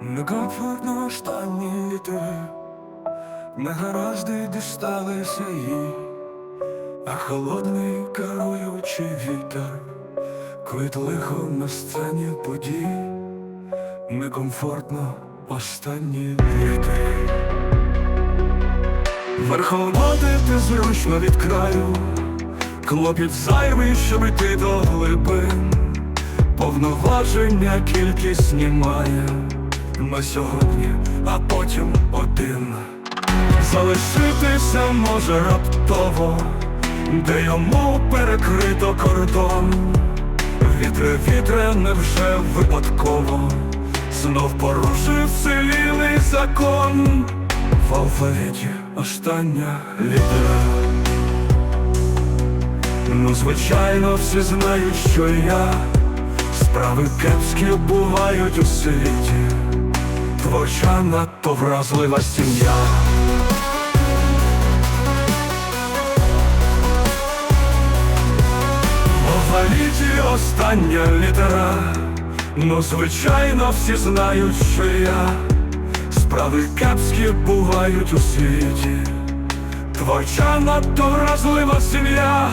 Некомфортно останні літери, негаразди дісталися їй, а холодний керуючий вітер, квит лихо на сцені подій, некомфортно останні літери. Верховодити зручно від краю, клопіт зайвий, щоб йти до глибин, повноваження кількість знімає на сьогодні, а потім один. Залишитися може раптово, де йому перекрито кордон. Вітре, вітре, невже випадково, знов порушив вцілілий закон. В алфавіті остання літера. Ну, звичайно, всі знають, що я Справи кепські бувають у світі Творча надто вразлива сім'я. В алфавіті остання літера. Ну, звичайно, всі знають, що я. Справи кепські бувають у світі. Творча надто вразлива сім'я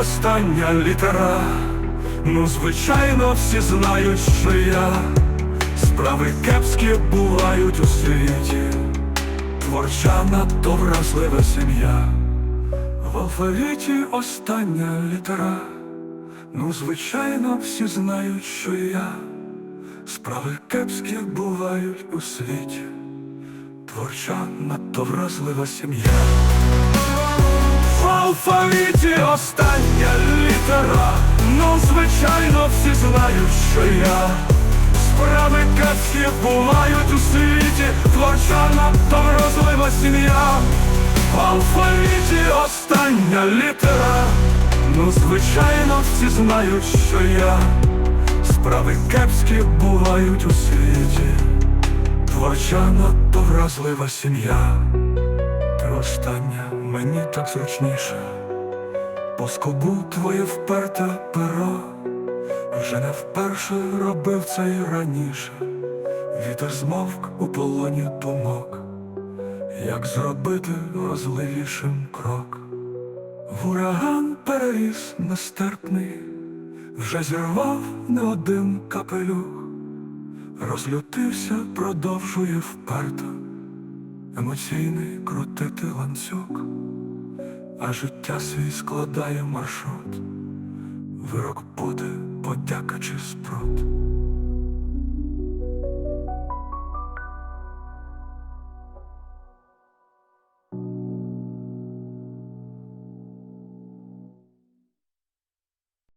остання літера. Ну, звичайно, всі знають, що я. Справи кепські бувають у світі. Творча надто вразлива сім'я. В алфавіті остання літера. Ну, звичайно, всі знають, що я. Справи кепські бувають у світі. Творча надто вразлива сім'я. В алфавіті остання літера Ну, звичайно, всі знають, що я. Справи кацькі бувають у світі. Творча надто вразлива сім'я. В алфавіті остання літера. Ну, звичайно, всі знають, що я. Справи кепські бувають у світі. Творча надто вразлива сім'я. Ти остання мені так зручніше, по скобу твоє вперте перо, вже не вперше робив це й раніше, вітер змовк у полоні думок, як зробити розливішим крок. В ураган переріс нестерпний, вже зірвав не один капелюх, розлютився, продовжує вперто. Емоційний крутити ланцюг, а життя свій складає маршрут, вирок буде, подяка чи спрут.